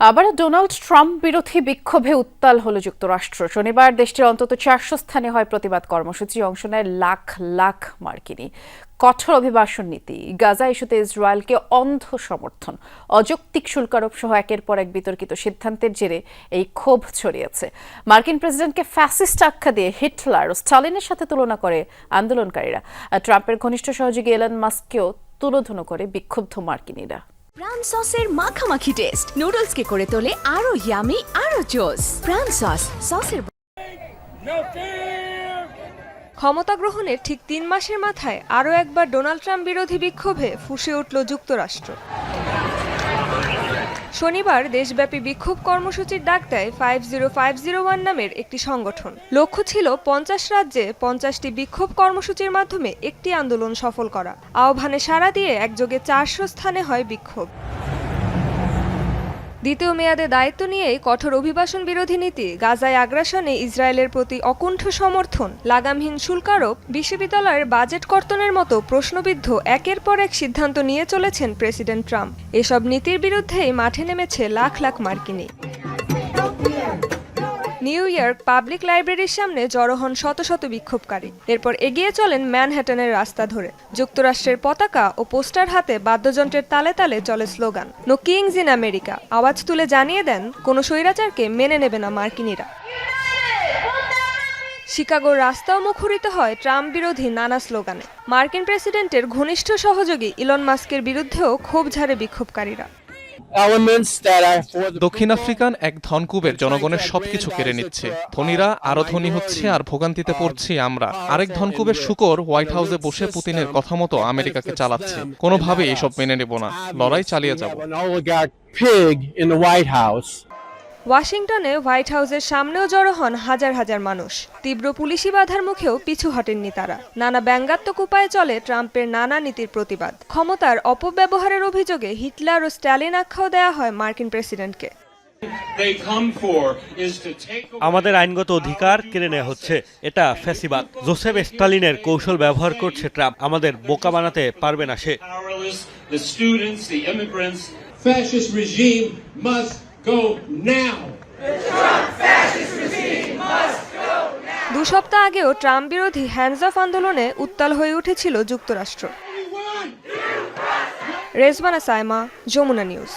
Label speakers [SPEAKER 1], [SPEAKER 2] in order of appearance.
[SPEAKER 1] আবারও Donald Trump বিরোধী বিক্ষোভে উত্তাল হল যুক্তরাষ্ট্র। শনিবার দেশটির অন্তত চারশো স্থানে হয় প্রতিবাদ কর্মসূচি, অংশ নেয় লাখ লাখ মার্কিনী। কঠোর অভিবাসন নীতি, গাজা ইস্যুতে ইসরায়েলকে অন্ধ সমর্থন, অযৌক্তিক শুল্ক আরোপ সহ একের পর এক বিতর্কিত সিদ্ধান্তের জেরে এই ক্ষোভ ছড়িয়েছে। মার্কিন প্রেসিডেন্টকে ফ্যাসিস্ট আখ্যা দিয়ে হিটলার ও স্টালিনের সাথে তুলনা করে আন্দোলনকারীরা। ট্রাম্পের ঘনিষ্ঠ সহযোগী এলন মাস্ককেও তুলোধুনো করে বিক্ষুব্ধ মার্কিনীরা।
[SPEAKER 2] প্রাণ সসের মাখামাখি টেস্ট নুডলসকে করে তোলে আরও ইয়ামি আরও জোস প্রাণ সস সসের
[SPEAKER 3] ক্ষমতা গ্রহণের ঠিক তিন মাসের মাথায় আরও একবার ডোনাল্ড ট্রাম্প বিরোধী বিক্ষোভে ফুসে উঠল যুক্তরাষ্ট্র। শনিবার দেশব্যাপী বিক্ষোভ কর্মসূচির ডাক দেয় five zero five zero one নামের একটি সংগঠন। লক্ষ্য ছিল পঞ্চাশ রাজ্যে পঞ্চাশটি বিক্ষোভ কর্মসূচির মাধ্যমে একটি আন্দোলন সফল করা। আহ্বানে সাড়া দিয়ে একযোগে চারশো স্থানে হয় বিক্ষোভ। দ্বিতীয় মেয়াদে দায়িত্ব নিয়ে কঠোর অভিবাসন বিরোধী নীতি, গাজায় আগ্রাসনে ইসরায়েলের প্রতি অকুণ্ঠ সমর্থন, লাগামহীন শুল্ক আরোপ, বিশ্ববিদ্যালয়ের বাজেট কর্তনের মতো প্রশ্নবিদ্ধ একের পর এক সিদ্ধান্ত নিয়ে চলেছেন প্রেসিডেন্ট ট্রাম্প। এসব নীতির বিরুদ্ধেই মাঠে নেমেছে লাখ লাখ মার্কিনী। নিউ ইয়র্ক পাবলিক লাইব্রেরির সামনে জড়ো হন শত শত বিক্ষোভকারী। এরপর এগিয়ে চলেন ম্যানহ্যাটনের রাস্তা ধরে। যুক্তরাষ্ট্রের পতাকা ও পোস্টার হাতে বাদ্যযন্ত্রের তালে তালে চলে slogan no kings in America আওয়াজ তুলে জানিয়ে দেন, কোনো স্বৈরাচারকে মেনে নেবে না মার্কিনীরা। শিকাগোর রাস্তাও মুখরিত হয় ট্রাম্প বিরোধী নানা স্লোগানে। মার্কিন প্রেসিডেন্টের ঘনিষ্ঠ সহযোগী ইলন মাস্কের বিরুদ্ধেও ক্ষোভ ঝাড়ে বিক্ষোভকারীরা।
[SPEAKER 4] দক্ষিণ আফ্রিকান এক ধনকুবের জনগণের সবকিছু কেড়ে নিচ্ছে। ধনীরা আরও ধনী হচ্ছে আর ভোগান্তিতে পড়ছি আমরা। আরেক ধনকুবের শুকর হোয়াইট হাউসে বসে পুতিনের কথা মতো আমেরিকাকে চালাচ্ছে। কোনোভাবে এসব মেনে নেব না। লড়াই চালিয়ে যাব।
[SPEAKER 3] ওয়াশিংটনে হোয়াইট হাউসের সামনেও জড়ো হন হাজার হাজার মানুষ। তীব্র পুলিশি বাধার মুখেও পিছু হটেননি তারা। নানা ব্যঙ্গাত্মক উপায়ে চলে ট্রাম্পের নানা নীতির প্রতিবাদ। ক্ষমতার অপব্যবহারের অভিযোগে হিটলার ও স্ট্যালিন আখ্যাও দেয়া হয় মার্কিন প্রেসিডেন্টকে।
[SPEAKER 5] আমাদের আইনগত অধিকার কেড়ে নেওয়া হচ্ছে। এটা ফ্যাসিবাদ। জোসেফ স্টালিনের কৌশল ব্যবহার করছে ট্রাম্প। আমাদের বোকা বানাতে পারবে না সে।
[SPEAKER 6] Go now.
[SPEAKER 3] দু সপ্তাহ আগেও ট্রাম্প বিরোধী হ্যান্ডস অফ আন্দোলনে উত্তাল হয়ে উঠেছিল যুক্তরাষ্ট্র রেজবানা সাইমা, যমুনা নিউজ